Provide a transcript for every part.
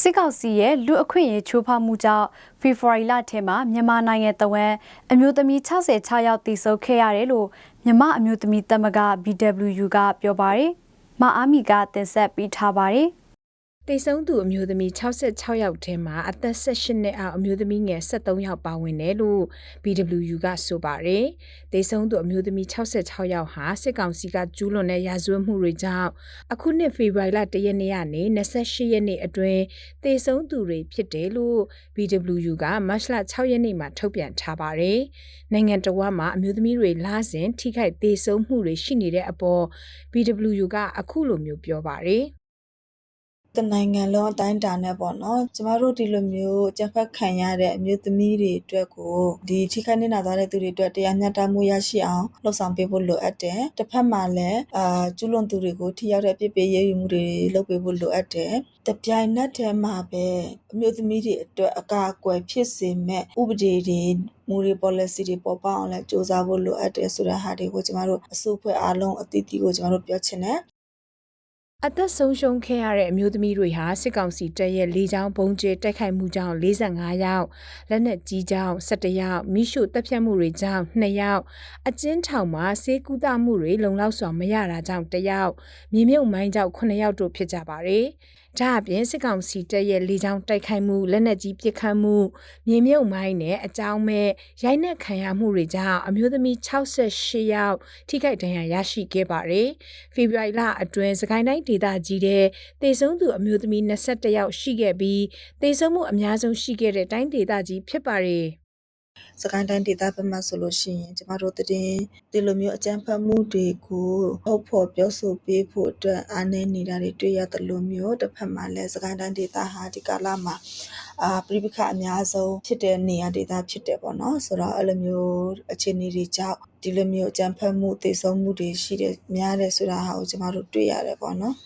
စစ်ကောင်စီရဲ့လူအခွင့်အရေးချိုးဖောက်မှုကြောင့်ဖေဖော်ဝါရီလထဲမှာမြန်မာနိုင်ငံတဝန်းအမျိုးသမီး66ယောက်တိစုပ်ခဲ့ရတယ်လို့မြန်မာအမျိုးသမီးသမဂ္ဂ BWU ကပြောပါတယ်။မအားမီကတင်ဆက်ပေးထားပါတယ်။ တေဆုံးသူအမျိုးသမီး66ယောက်ထဲမှာအသက်18နှစ်အောက်အမျိုးသမီးငယ်73ယောက်ပါဝင်တယ်လို့ BWU ကဆိုပါတယ်။တေဆုံးသူအမျိုးသမီး66ယောက်ဟာစစ်ကောင်စီကကျူးလွန်တဲ့ရာဇဝတ်မှုတွေကြောင့်အခုနှစ်ဖေဖော်ဝါရီလ1ရက်နေ့ကနေ28ရက်နေ့အတွင်းတေဆုံးသူတွေဖြစ်တယ်လို့ BWU ကမတ်လ6ရက်နေ့မှာထုတ်ပြန်ထားပါတယ်။နိုင်ငံတော်မှာအမျိုးသမီးတွေလာစဉ်ထိခိုက်တေဆုံးမှုတွေရှိနေတဲ့အပေါ် BWU ကအခုလိုမျိုးပြောပါတယ်။ တနိုင်ငံလုံးအတိုင်းအတာနဲ့ပေါ့နော်ကျမတို့ဒီလိုမျိုးကြက်ဖက်ခံရတဲ့အမျိုးသမီးတွေအတွက်ကိုဒီထိခိုက်နေတာသွားတဲ့သူတွေအတွက်တရားမျှတမှုရရှိအောင်လှုပ်ဆောင်ပေးဖို့လိုအပ်တယ်တစ်ဖက်မှာလည်းအာကျူးလွန်သူတွေကိုထိရောက်တဲ့အပြစ်ပေးရေးယူမှုတွေလုပ်ပေးဖို့လိုအပ်တယ်တပြိုင်နက်တည်းမှာပဲအမျိုးသမီးတွေအတွက်အကာအကွယ်ဖြစ်စေမဲ့ဥပဒေတွေမူတွေ policy တွေပေါ်ပေါက်အောင်လဲစ조사ဖို့လိုအပ်တယ်ဆိုတဲ့ဟာတွေကိုကျမတို့အစုအဖွဲ့အားလုံးအသီးသီးကိုကျမတို့ပြောချင်တယ် အသက်ဆုံးရှုံးခဲ့ရတဲ့အမျိုးသမီးတွေဟာစစ်ကောင်စီတပ်ရဲ့လေကြောင်းပုံကျဲတိုက်ခိုက်မှုကြောင့်45ယောက်လက်နက်ကြီးကြောင့်17ယောက်မိရှုတပ်ဖြတ်မှုတွေကြောင့်2ယောက်အကျဉ်းထောင်မှာဆေးကုသမှုတွေလုံလောက်စွာမရတာကြောင့်1ယောက်မြေမြုပ်မိုင်းကြောင့်9ယောက်တို့ဖြစ်ကြပါတယ် ဒါအပြင်စစ်ကောင်စီတပ်ရဲ့လေကြောင်းတိုက်ခိုက်မှုလက်နက်ကြီးပစ်ခတ်မှုမြေမြုပ်မိုင်းနဲ့အကြောင်းမဲ့ရိုက်နှက်ခံရမှုတွေကြောင့်အမျိုးသမီး68ယောက်ထိခိုက်ဒဏ်ရာရရှိခဲ့ပါတယ်။ဖေဖော်ဝါရီလအတွင်းစကိုင်းတိုင်းဒေသကြီးတဲ့တေဆုံးသူအမျိုးသမီး21ယောက်ရှိခဲ့ပြီးတေဆုံးမှုအများဆုံးရှိခဲ့တဲ့တိုင်းဒေသကြီးဖြစ်ပါတယ်။ စကိုင်းတိုင်းဒေသဘက်မှာဆိုလို့ရှိရင် ကျမတို့တည်ဒီလိုမျိုးအကြမ်းဖက်မှုတွေကိုဟုတ်ဖို့ပြောဆိုပေးဖို့အတွက် အားနည်းနေတာတွေ တွေ့ရတယ်လို့မျိုးတစ်ဖက်မှာလည်းစကိုင်းတိုင်းဒေသဟာ ဒီကာလမှာအာပြိပခအများဆုံးဖြစ်တဲ့နေရာဒေသဖြစ်တယ်ပေါ့နော် ဆိုတော့ အဲ့လိုမျိုးအခြေအနေတွေကြောင့် ဒီလိုမျိုးအကြမ်းဖက်မှုတည်ဆုံမှုတွေရှိတယ် များတယ်ဆိုတာဟာကို ကျမတို့တွေ့ရတယ်ပေါ့နော်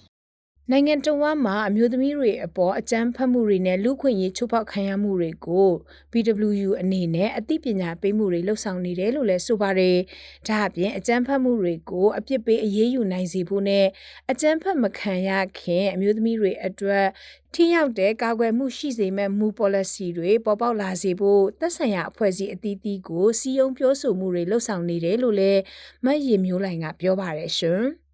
နိုင်ငံတော်မှာအမျိုးသမီးတွေအပေါ်အကြမ်းဖက်မှုတွေနဲ့လူခွင့်ရေးချိုးဖောက်ခံရမှုတွေကို BWU အနေနဲ့အသိပညာပေးမှုတွေလှုပ်ဆောင်နေတယ်လို့လည်းဆိုပါတယ်။ဒါအပြင်အကြမ်းဖက်မှုတွေကိုအပြစ်ပေးအရေးယူနိုင်စေဖို့နဲ့အကြမ်းဖက်မခံရခင်အမျိုးသမီးတွေအတွက်ထိရောက်တဲ့ကာကွယ်မှုရှိစေမဲ့မူ policy တွေပေါ်ပေါက်လာစေဖို့သက်ဆိုင်ရာအဖွဲ့အစည်းအသီးသီးကိုစီယုံပြောဆိုမှုတွေလှုပ်ဆောင်နေတယ်လို့လည်းမတ်ရီမျိုးလိုင်ကပြောပါတယ်ရှင်။